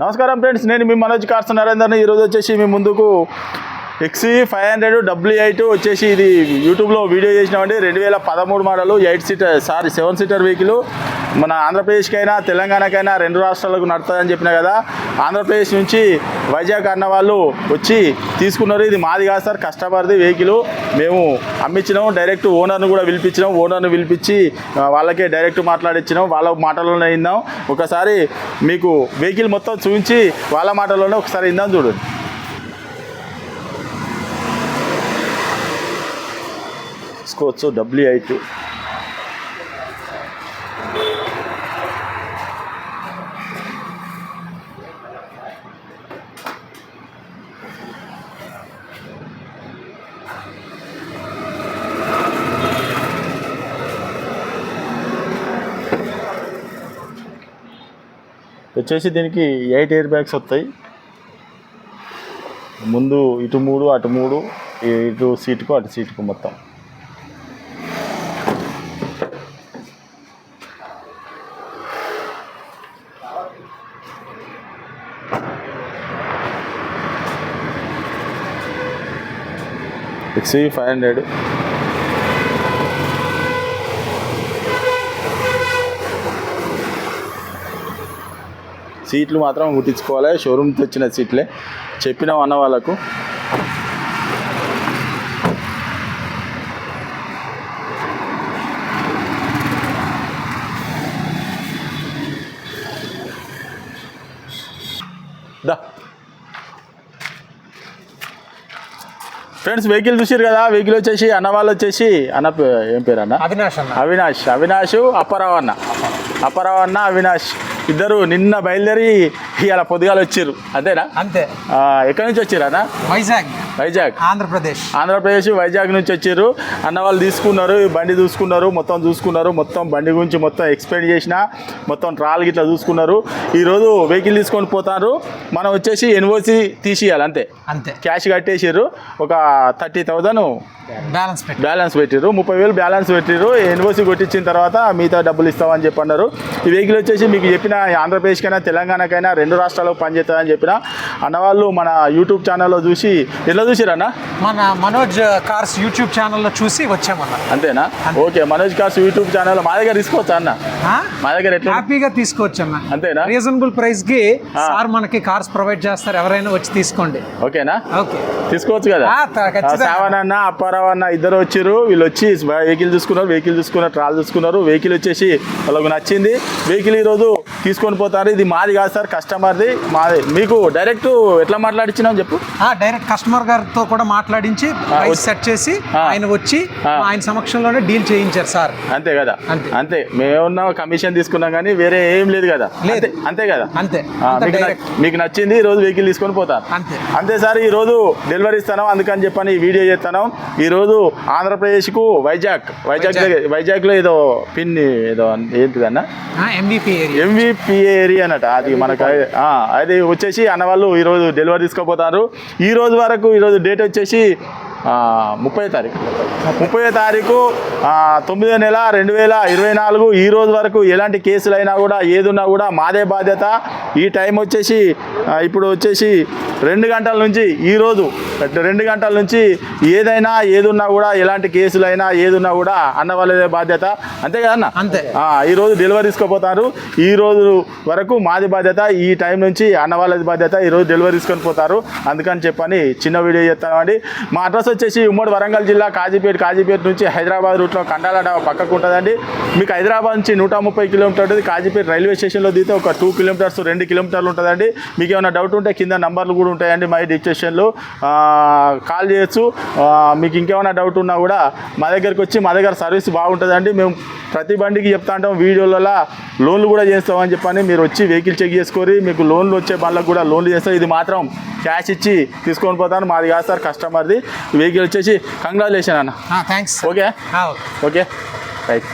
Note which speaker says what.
Speaker 1: నమస్కారం ఫ్రెండ్స్ నేను మీ మనోజ్ కార్స్ నరేందర్ని. ఈరోజు వచ్చేసి మీ ముందుకు XUV five hundred W eight వచ్చేసి ఇది యూట్యూబ్లో వీడియో చేసినామండి. రెండు వేల పదమూడు model eight seater sorry seven seater vehicle మన ఆంధ్రప్రదేశ్కైనా తెలంగాణకైనా రెండు రాష్ట్రాలకు నడుతుందని చెప్పిన కదా ఆంధ్రప్రదేశ్ నుంచి వైజాగ్ అన్న వాళ్ళు వచ్చి తీసుకున్నారు. ఇది మాది కాదు సార్ కస్టమర్ది వెహికల్. మేము అమ్మించినాం డైరెక్ట్ ఓనర్ను కూడా పిలిపించినాం. ఓనర్ను పిలిపించి వాళ్ళకే డైరెక్ట్ మాట్లాడించినాం వాళ్ళ మాటల్లోనే ఇందాం ఒకసారి మీకు వెహికల్ మొత్తం చూపించి వాళ్ళ మాటల్లోనే ఒకసారి ఇందాం చూడండి. తీసుకోవచ్చు డబ్ల్యూ టూ వచ్చేసి దీనికి ఎయిట్ ఎయిర్ బ్యాగ్స్ వస్తాయి. ముందు ఇటు మూడు అటు మూడు ఇటు సీటుకు అటు సీటుకు మొత్తం. ఎక్స్వీ ఫైవ్ హండ్రెడ్ సీట్లు మాత్రం కుట్టించుకోవాలి షోరూమ్ తెచ్చిన సీట్లే. చెప్పినాం అన్న వాళ్ళకు. దా. ఫ్రెండ్స్ వెహికల్ చూసారు కదా. వెహికల్ వచ్చేసి అన్న వాళ్ళు వచ్చేసి అన్న ఏం పేరు అన్న?
Speaker 2: అవినాష్ అన్న.
Speaker 1: అవినాష్. అవినాష్ అప్పారావు అన్న. అప్పారావు అన్న అవినాష్. ఇద్దరు నిన్న బయలుదేరి ఇవాళ పొద్దుగాల వచ్చారు అంతేనా?
Speaker 2: అంతే.
Speaker 1: ఎక్కడి నుంచి వచ్చారు అన్న
Speaker 2: వైజాగ్.
Speaker 1: వైజాగ్.
Speaker 2: ఆంధ్రప్రదేశ్.
Speaker 1: ఆంధ్రప్రదేశ్ వైజాగ్ నుంచి వచ్చారు అన్న వాళ్ళు తీసుకున్నారు ఈ బండి చూసుకున్నారు మొత్తం చూసుకున్నారు మొత్తం బండి గురించి మొత్తం ఎక్స్ప్లెయిన్ చేసిన మొత్తం ట్రాల్ గిట్లా చూసుకున్నారు. ఈరోజు వెహికల్ తీసుకొని పోతారు. మనం వచ్చేసి ఎన్ఓసి తీసియాలి అంతే.
Speaker 2: అంతే.
Speaker 1: క్యాష్ కట్టేసారు ఒక థర్టీ థౌజండ్
Speaker 2: బ్యాలెన్స్
Speaker 1: బ్యాలెన్స్ పెట్టిర్రు. ముప్పై వేలు బ్యాలెన్స్ పెట్టిర్రు. ఎన్ఓసి కొట్టించిన తర్వాత మిగతా డబ్బులు ఇస్తామని చెప్పి అన్నారు ఈ వెహికల్ వచ్చేసి మీకు చెప్పిన ఆంధ్రప్రదేశ్కైనా తెలంగాణకైనా రెండు రాష్ట్రాలకు పనిచేస్తుందని చెప్పిన అన్నవాళ్ళు మన యూట్యూబ్ ఛానల్లో చూసి ఎట్లా చూసిరన్న
Speaker 2: మన మనోజ్ కార్స్ యూట్యూబ్ ఛానల్లో చూసి వచ్చామన్న.
Speaker 1: అంతేనా? Okay Manoj cars YouTube channel మా దగ్గర తీసుకోవచ్చా అన్న? మా దగ్గర ఎట్లా?
Speaker 2: హ్యాపీగా తీసుకోవచ్చన్న
Speaker 1: అంతేనా?
Speaker 2: రీజనబుల్
Speaker 1: ప్రైస్కి.
Speaker 2: సార్ మనకి కార్స్ ప్రొవైడ్ చేస్తారు ఎవరైనా వచ్చి తీసుకోండి.
Speaker 1: ఓకేనా?
Speaker 2: ఓకే.
Speaker 1: తీసుకోవచ్చు కదా. సావన్ అన్న అప్పారావు అన్న ఇద్దరు వచ్చారు వీళ్ళు వచ్చి వెహికల్ చూసుకున్నారు వెహికల్ చూసుకున్నారు ట్రాల్ చూసుకున్నారు. వెహికల్ వచ్చేసి వాళ్ళకు నచ్చింది. వెహికల్ ఈరోజు తీసుకొని పోతారు. ఇది మాది కాదు సార్ కస్టమర్ది మాది. మీకు డైరెక్ట్ ఎట్లా మాట్లాడిచ్చినాం చెప్పు?
Speaker 2: డైరెక్ట్ కస్టమర్ గారితో కూడా మాట్లాడించి సెట్ చేసి. ఆయన వచ్చి. ఆయన సమక్షంలోనే డీల్ చేయించారు సార్.
Speaker 1: అంతే కదా?
Speaker 2: అంతే.
Speaker 1: మేమున్న కమిషన్ తీసుకున్నాం కానీ వేరే ఏం లేదు కదా?
Speaker 2: లేదు.
Speaker 1: అంతే- కదా?
Speaker 2: అంతే.
Speaker 1: మీకు నచ్చింది ఈ రోజు వెహికల్ తీసుకొని పోతాను
Speaker 2: అంతే.
Speaker 1: అంతే సార్ ఈ రోజు డెలివరీ ఇస్తాను. అందుకని చెప్పని వీడియో చేస్తాను. ఈ రోజు ఆంధ్రప్రదేశ్కు వైజాగ్ వైజాగ్
Speaker 2: వైజాగ్.
Speaker 1: దగ్గర వైజాగ్లో ఏదో పిన్ ఏదో ఏంటిదన్న?
Speaker 2: ఎంవిపి ఏరియా
Speaker 1: ఎంవిపిఏ ఏరియా అన్నట. అది మనకు అది- వచ్చేసి అన్న వాళ్ళు ఈరోజు డెలివరీ తీసుకోపోతారు. ఈ రోజు వరకు ఈరోజు డేట్ వచ్చేసి ముప్పై తారీఖు. ముప్పై తారీఖు తొమ్మిదో నెల రెండు వేల ఇరవై నాలుగు ఈ రోజు వరకు ఎలాంటి కేసులు అయినా కూడా ఏదున్నా కూడా మాదే బాధ్యత. ఈ టైం వచ్చేసి ఇప్పుడు వచ్చేసి రెండు గంటల నుంచి ఈ రోజు రెండు గంటల నుంచి ఏదైనా ఏదున్నా కూడా ఎలాంటి కేసులైనా ఏదున్నా కూడా అన్న వాళ్ళదే బాధ్యత. అంతే కదా అన్న?
Speaker 2: అంతే.
Speaker 1: ఆ, ఈ రోజు డెలివరీ తీసుకోపోతారు. ఈ రోజు వరకు మాది బాధ్యత ఈ టైం నుంచి అన్న వాళ్ళది బాధ్యత ఈ రోజు డెలివరీ తీసుకొని పోతారు. అందుకని చెప్పని చిన్న వీడియో చేస్తామండి మా అడ్రస్ వచ్చేసి ఉమ్మడి వరంగల్ జిల్లా కాజీపేట కాజీపేట నుంచి హైదరాబాద్ రూట్లో కండాల డాబా పక్కకు ఉంటుందండి. మీకు హైదరాబాద్ నుంచి నూట ముప్పై కిలోమీటర్ ఉంటుంది. కాజీపేట రైల్వే స్టేషన్లో దిగితే ఒక టూ కిలోమీటర్స్ రెండు కిలోమీటర్లు ఉంటుందండి. మీకు ఏమైనా డౌట్ ఉంటే కింద నంబర్లు కూడా ఉంటాయండి మై డిస్టేషన్లో కాల్ చేయొచ్చు. మీకు ఇంకేమైనా డౌట్ ఉన్నా కూడా మా దగ్గరికి వచ్చి మా దగ్గర సర్వీస్ బాగుంటుందండి. మేము ప్రతి బండికి చెప్తా ఉంటాం. వీడియోలలో లోన్లు కూడా చేస్తామని చెప్పని మీరు వచ్చి వెహికల్ చెక్ చేసుకొని మీకు లోన్లు వచ్చే బండ్లకు కూడా లోన్లు చేస్తారు. ఇది మాత్రం క్యాష్ ఇచ్చి తీసుకొని పోతాను. మాది కాదు సార్ కస్టమర్ది. వెహికల్ వచ్చేసి కంగ్రాచులేషన్ అన్న.
Speaker 2: Thanks okay?
Speaker 1: ఓకే. రైట్